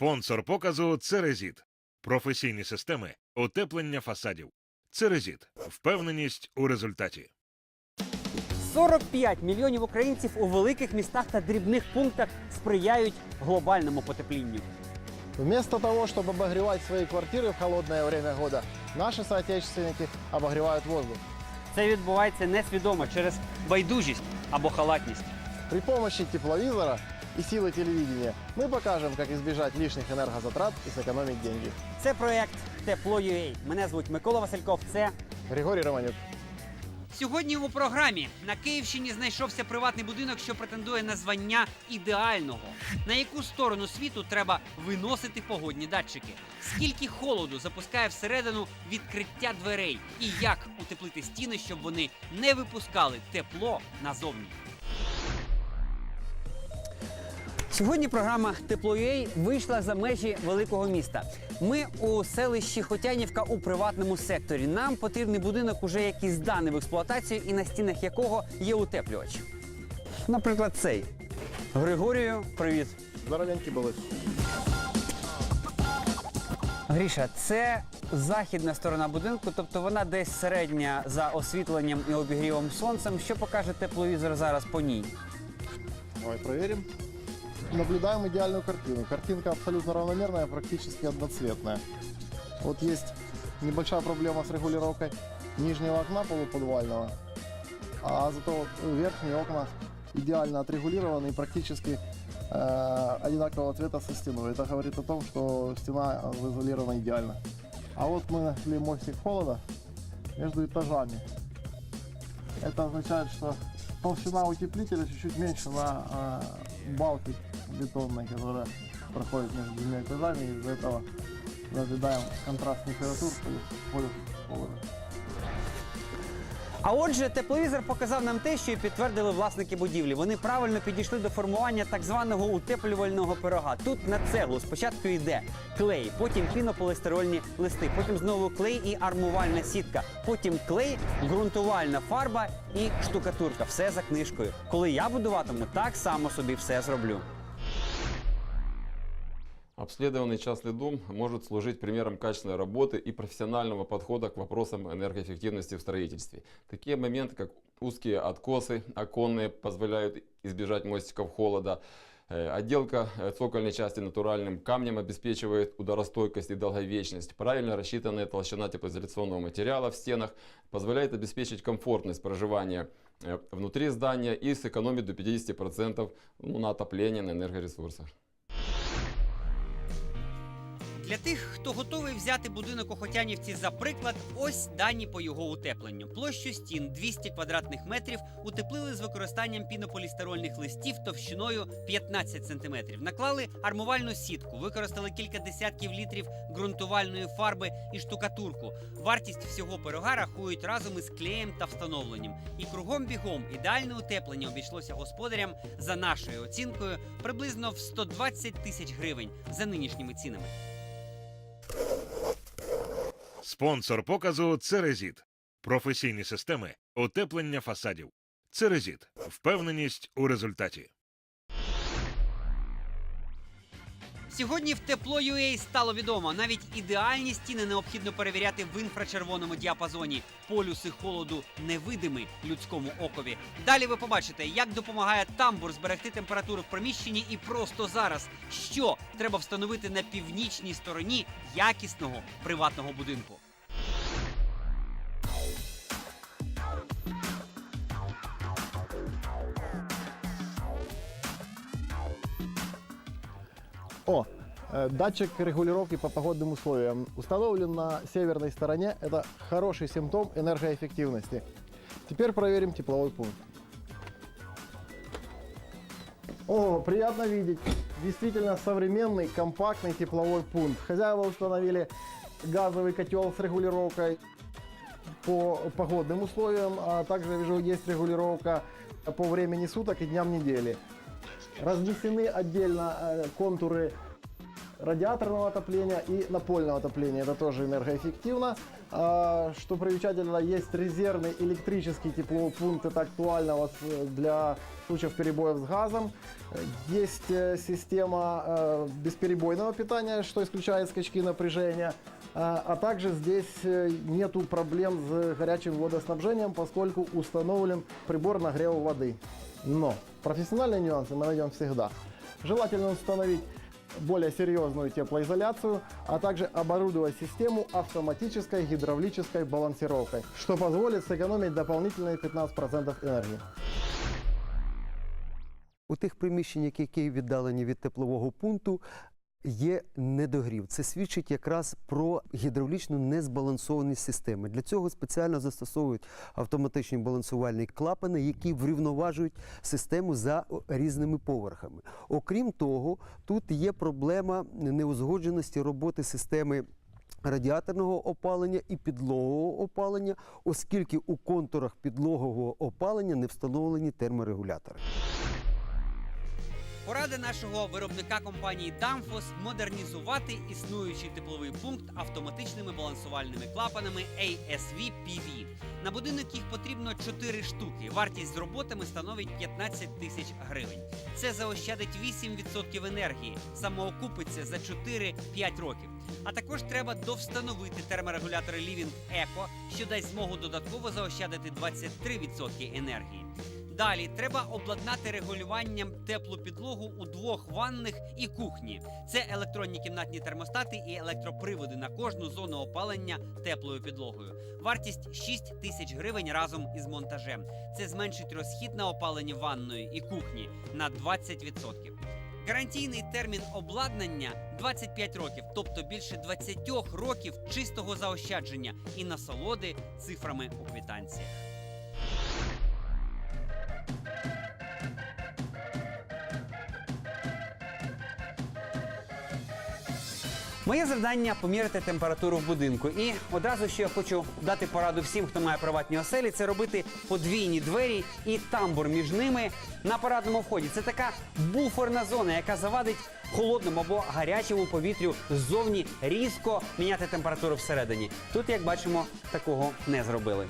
Спонсор показу Церезіт. Професійні системи утеплення фасадів. Церезіт. Впевненість у результаті. 45 мільйонів українців у великих містах та дрібних пунктах сприяють глобальному потеплінню. Вместо того, чтобы обогревать свои квартиры в холодное время года, наши соотечественники обогревают воздух. Це відбувається несвідомо через байдужість або халатність. При помощи тепловизора и силы телевидения мы покажем, как избежать лишних энергозатрат и сэкономить деньги. Це проект Тепло.UA. Мене звуть Микола Васильков. Це Григорий Романюк. Сьогодні у програмі на Київщині знайшовся приватний будинок, що претендує на звання ідеального. На яку сторону світу треба виносити погодні датчики? Скільки холоду запускає всередину відкриття дверей? І як утеплити стіни, щоб вони не випускали тепло назовні? Сьогодні програма Тепло.UA вийшла за межі великого міста. Ми у селищі Хотянівка у приватному секторі. Нам потрібний будинок, уже який зданий в експлуатацію, і на стінах якого є утеплювач. Наприклад, цей. Григорію, привіт. Здоровенький були. Гріша, це західна сторона будинку, тобто вона десь середня за освітленням і обігрівом сонцем. Що покаже тепловізор зараз по ній? Давай проверим. Наблюдаем идеальную картину. Картинка абсолютно равномерная, практически одноцветная. Вот есть небольшая проблема с регулировкой нижнего окна полуподвального, а зато верхние окна идеально отрегулированы и практически э, одинакового цвета со стеной. Это говорит о том, что стена изолирована идеально. А вот мы нашли мостик холода между этажами. Это означает, что толщина утеплителя чуть-чуть меньше на э, балке бетонной, которая проходит между двумя этажами. Из-за этого наблюдаем контраст температур полю холода. А отже, тепловізор показав нам те, що і підтвердили власники будівлі. Вони правильно підійшли до формування так званого утеплювального пирога. Тут на цеглу спочатку йде клей, потім пінополістирольні листи, потім знову клей і армувальна сітка, потім клей, ґрунтувальна фарба і штукатурка. Все за книжкою. Коли я будуватиму, так само собі все зроблю. Обследованный частный дом может служить примером качественной работы и профессионального подхода к вопросам энергоэффективности в строительстве. Такие моменты, как узкие откосы оконные, позволяют избежать мостиков холода. Э, Отделка э, цокольной части натуральным камнем обеспечивает ударостойкость и долговечность. Правильно рассчитанная толщина теплоизоляционного материала в стенах позволяет обеспечить комфортность проживания э, внутри здания и сэкономить до 50% ну, на отопление, на энергоресурсах. Для тих, хто готовий взяти будинок у Хотянівці за приклад, ось дані по його утепленню. Площу стін 200 квадратних метрів утеплили з використанням пінополістирольних листів товщиною 15 сантиметрів. Наклали армувальну сітку, використали кілька десятків літрів ґрунтувальної фарби і штукатурку. Вартість всього пирога рахують разом із клеєм та встановленням. І кругом бігом ідеальне утеплення обійшлося господарям за нашою оцінкою приблизно в 120 тисяч гривень за нинішніми цінами. Спонсор показу Церезіт. Професійні системи утеплення фасадів. Церезіт. Впевненість у результаті. Сьогодні в тепло UA стало відомо, навіть ідеальні стіни необхідно перевіряти в інфрачервоному діапазоні. Полюси холоду невидимі людському окові. Далі ви побачите, як допомагає тамбур зберегти температуру в приміщенні, і просто зараз, що треба встановити на північній стороні якісного приватного будинку. О, э, датчик регулировки по погодным условиям установлен на северной стороне. Это хороший симптом энергоэффективности. Теперь проверим тепловой пункт. О, приятно видеть. Действительно современный, компактный тепловой пункт. Хозяева установили газовый котел с регулировкой по погодным условиям, а также вижу есть регулировка по времени суток и дням недели. Разнесены отдельно э, контуры радиаторного отопления и напольного отопления. Это тоже энергоэффективно. А, Что примечательно, есть резервный электрический тепловой пункт. Это актуально вот э, для случаев перебоев с газом. Э, Есть э, система э, бесперебойного питания, что исключает скачки напряжения. А а также здесь э, нету проблем с горячим водоснабжением, поскольку установлен прибор нагрева воды. Но профессиональные нюансы мы найдем всегда. Желательно установить более серьезную теплоизоляцию, а также оборудовать систему автоматической гидравлической балансировкой, что позволит сэкономить дополнительные 15% энергии. У тих приміщеннях, які віддалені від теплового пункту, є недогрів. Це свідчить якраз про гідравлічну незбалансованість системи. Для цього спеціально застосовують автоматичні балансувальні клапани, які врівноважують систему за різними поверхами. Окрім того, тут є проблема неузгодженості роботи системи. Радіаторного опалення і підлогового опалення, оскільки у контурах підлогового опалення не встановлені терморегулятори. Порада нашого виробника компанії Danfoss модернізувати існуючий тепловий пункт автоматичними балансувальними клапанами ASV PV. На будинок їх потрібно 4 штуки. Вартість з роботами становить 15 тисяч гривень. Це заощадить 8% енергії, самоокупиться за 4-5 років. А також треба довстановити терморегулятори Living Eco, що дасть змогу додатково заощадити 23% енергії. Далі треба обладнати регулюванням теплу підлогу у двох ванних і кухні. Це електронні кімнатні термостати і електроприводи на кожну зону опалення теплою підлогою. Вартість 6 тисяч гривень разом із монтажем. Це зменшить розхід на опалення ванної і кухні на 20%. Гарантійний термін обладнання 25 років, тобто більше 20 років чистого заощадження і насолоди цифрами у квитанціях. Моє завдання поміряти температуру в будинку. І одразу ще я хочу дати пораду всім, хто має приватні оселі, це робити подвійні двері і тамбур між ними на парадному вході. Це така буферна зона, яка завадить холодному або гарячому повітрю ззовні різко міняти температуру всередині. Тут, як бачимо, такого не зробили.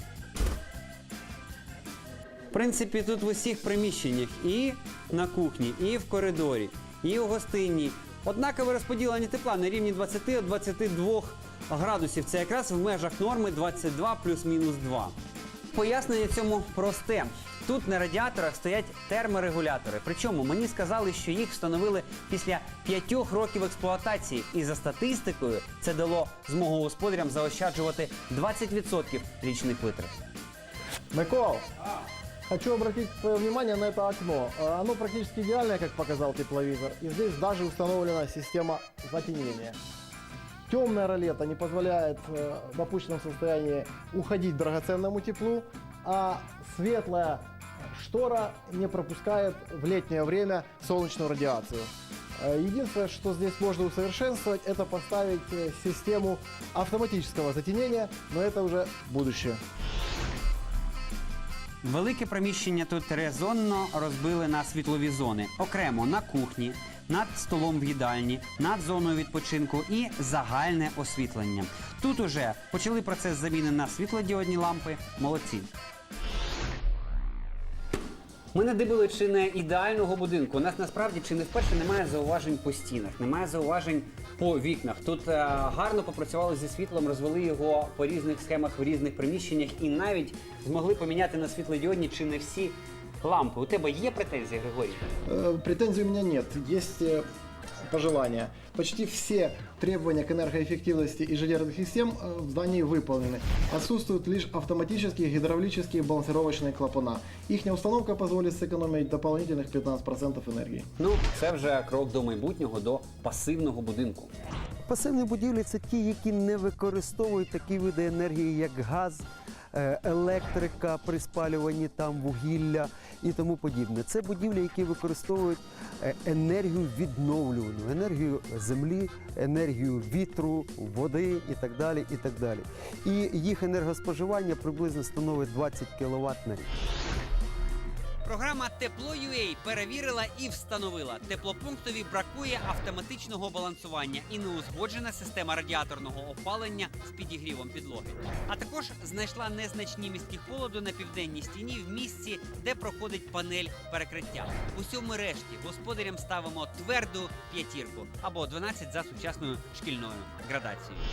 В принципі, тут в усіх приміщеннях і на кухні, і в коридорі, і у гостині. Однакове розподілення тепла на рівні 20-22 градусів. Це якраз в межах норми 22 плюс-мінус 2. Пояснення цьому просте. Тут на радіаторах стоять терморегулятори. Причому мені сказали, що їх встановили після п'ятьох років експлуатації. І за статистикою це дало змогу господарям заощаджувати 20% річних витрат. Микол, хочу обратить твое внимание на это окно. А, Оно практически идеальное, как показал тепловизор. И здесь даже установлена система затемнения. Темная ролета не позволяет э, в опущенном состоянии уходить драгоценному теплу, а светлая штора не пропускает в летнее время солнечную радиацию. Э, Единственное, что здесь можно усовершенствовать, это поставить э, систему автоматического затемнения, но это уже будущее. Велике приміщення тут резонно розбили на світлові зони. Окремо на кухні, над столом в їдальні, над зоною відпочинку і загальне освітлення. Тут уже почали процес заміни на світлодіодні лампи. Молодці. Ми надибили чи не ідеального будинку. У нас насправді чи не вперше немає зауважень по стінах, немає зауважень по вікнах. Тут е, гарно попрацювали зі світлом, розвели його по різних схемах в різних приміщеннях і навіть змогли поміняти на світлодіодні чи не всі лампи. У тебе є претензії, Григорій? Э, Претензий у меня нет. Есть пожелания. Почти все требования к энергоэффективности инженерных систем э, в здании выполнены. Отсутствуют лишь автоматические гидравлические балансировочные клапана. Их установка позволит сэкономить дополнительных 15% энергии. Ну, це вже крок до майбутнього, до пасивного будинку. Пасивні будівлі це ті, які не використовують такі види енергії, як газ, е, електрика при спалюванні там вугілля і тому подібне. Це будівлі, які використовують е, енергію відновлювану, енергію землі, енергію вітру, води і так далі. І так далі. І їх енергоспоживання приблизно становить 20 кВт на рік. Програма Тепло.UA перевірила і встановила. Теплопунктові бракує автоматичного балансування і неузгоджена система радіаторного опалення з підігрівом підлоги. А також знайшла незначні містки холоду на південній стіні в місці, де проходить панель перекриття. Усьому решті господарям ставимо тверду п'ятірку або 12 за сучасною шкільною градацією.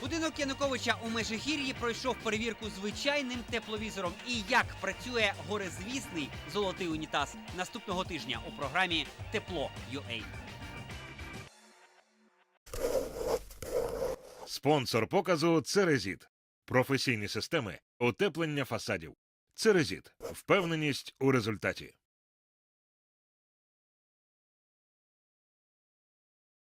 Будинок Януковича у Межигір'ї пройшов перевірку звичайним тепловізором. І як працює горизвісний золотий унітаз наступного тижня у програмі Тепло UA. Спонсор показу Церезіт. Професійні системи утеплення фасадів. Церезіт. Впевненість у результаті.